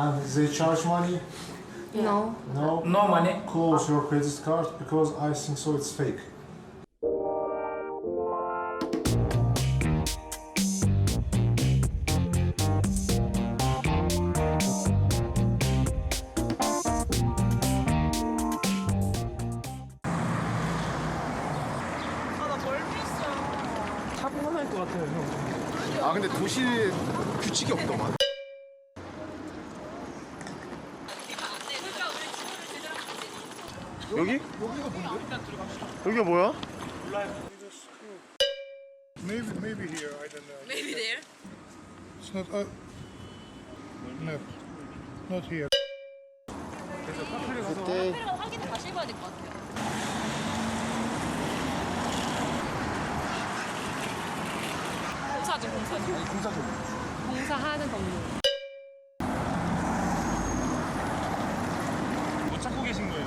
And they charge money? No. No. No money. Close your credit card because I think so it's fake. 아 근데 도시에 규칙이 없더만. 여기? 여기가 뭔데? 여기가 뭐야? Maybe, maybe here. I don't know. Maybe there. It's not. Uh, no, not here. 그때 확인 다시 해봐야 될 것 같아요. 공사죠, 공사죠. 공사 좀. 공사하는 건물. 뭐 찾고 계신 거예요?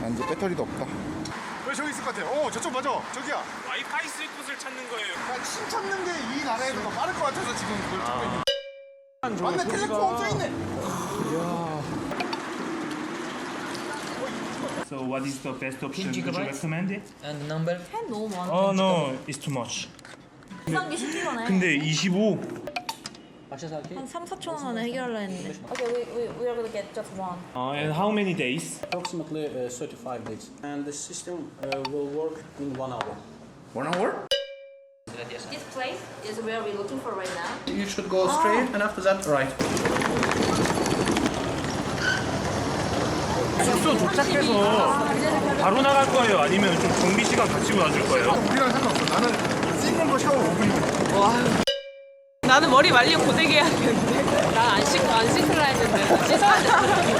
아 이제 배터리도 없다. 왜 저기 있을 것 같아? 어 저쪽 맞아. 저기야. 와이파이 쓸 곳을 찾는 거예요. 나침 찾는 게 이 나라에서 더 빠를 것 같아서 지금 그걸 찾고 있는. 맞네 텔레콤 써 있네. So what is the best option? Would you recommend it? And number? 펜 너무 많아. Oh no, it's too much. 비싼 게 10kg네. 근데 25. Başlasaki. 한 3, 4천 원 안에 해결하려 했는데. Okay, we, we, we are gonna get just one. Uh, and how many days? Approximately uh, 35 days. And the system uh, will work in one hour. One hour? This place is where we're looking for right now. You should go straight and after that right. 숙소 도착해서 바로 나갈 거예요? 아니면 좀 정비 시간 같이 놔줄 거예요? 우리랑 상관없어. 나는 씻는 거 샤워 5분이거든. 나는 머리 말리고 고데기 해야 되는데. 난 안 씻고 안 씻으라 했는데. 나 씻어야 돼.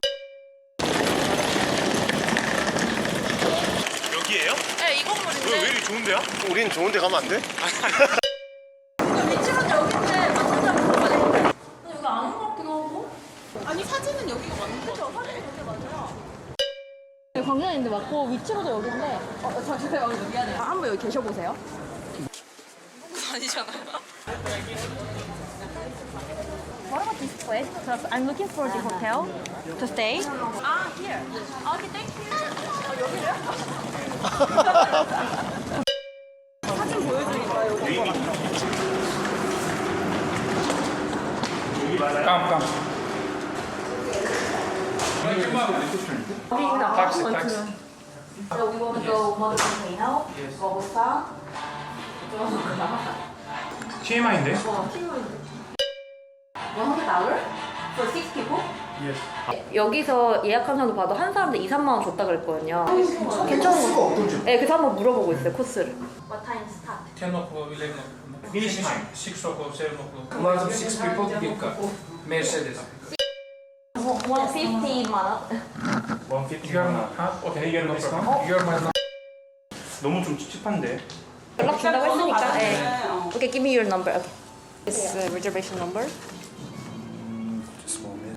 여기에요? 네, 이 왜, 왜 건물인데. 이렇게 좋은데요? 우린 좋은 데 가면 안 돼? 위치는 여기인데 맞는지 모르겠네. 근데 여기 아닌 것 같기도 하고. 아니, 사진은 여기가 맞는 거 같아. 네, 광장인데 맞고 위치로도 여기인데. 어, 잠시만요. 어, 미안해요. 아, 한번 여기 계셔보세요. 아니잖아요. What about this place? Because I'm looking for the hotel to stay. Ah, here. Okay, thank you. 아, 여기래요? 사진 보여드릴까요? 여기 깜, 깜. Taxi, taxi. So we want to go Mother Volcano, Robusta. TMI인데? $100 for six people? 여기서 예약한 사람도 봐도 한 사람당 2, 3만 원 줬다 그랬거든요. 괜찮은 거 어떤지. 네, 그래서 한번 물어보고 있어요, 코스를. What time start? 10 o'clock, 11 o'clock. Finish time. 6 o'clock, 7 o'clock. More than 6 people, car. Mercedes. 150만 원? 150 You're 만 discount? problem. You're my number. 너무 좀 찝찝한데. 연락 준다고 했으니까. 네. 어. Okay, give me your number. This uh, reservation number.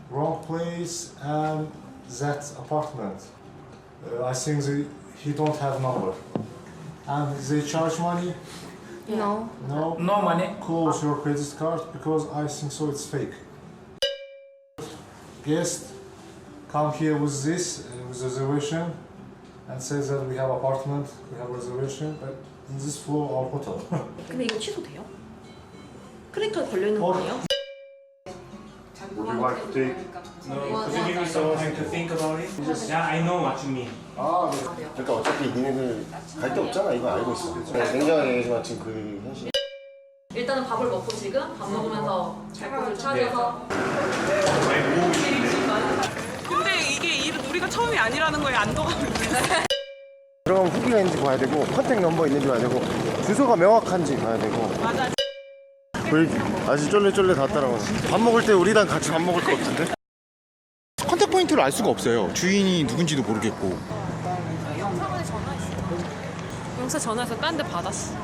Wrong place and that apartment. Uh, I think they, he don't have number. And they charge money? No. No. No money. Close your credit card because I think so it's fake. Guest come here with this uh, with reservation and says that we have apartment, we have reservation, but in this floor our hotel. 근데 이거 취소돼요? 크레딧 카드 걸려 있는 거 아니에요? Would you like to take? No, could you give me some time to think about it? Yeah, I know what you mean. 아, 네. 그러니까 어차피 니네들 갈 데 없잖아. 이거 알고 있어. 네, 냉정하게 얘기하지만 지금 그 현실. 일단은 밥을 먹고 지금 밥 먹으면서 잘 곳을 찾아서 많이 모으고 있는데. 근데 이게 일, 우리가 처음이 아니라는 거에 안도감을 들어가면 후기가 있는지 봐야 되고 컨택 넘버 있는지 봐야 되고 주소가 명확한지 봐야 되고 맞아. 왜 아직 쫄래쫄래 다 따라와 밥 먹을 때 우리랑 같이 밥 먹을 것 같은데? 컨택 포인트를 알 수가 없어요 주인이 누군지도 모르겠고 영사 전화해서 딴 데 받았어.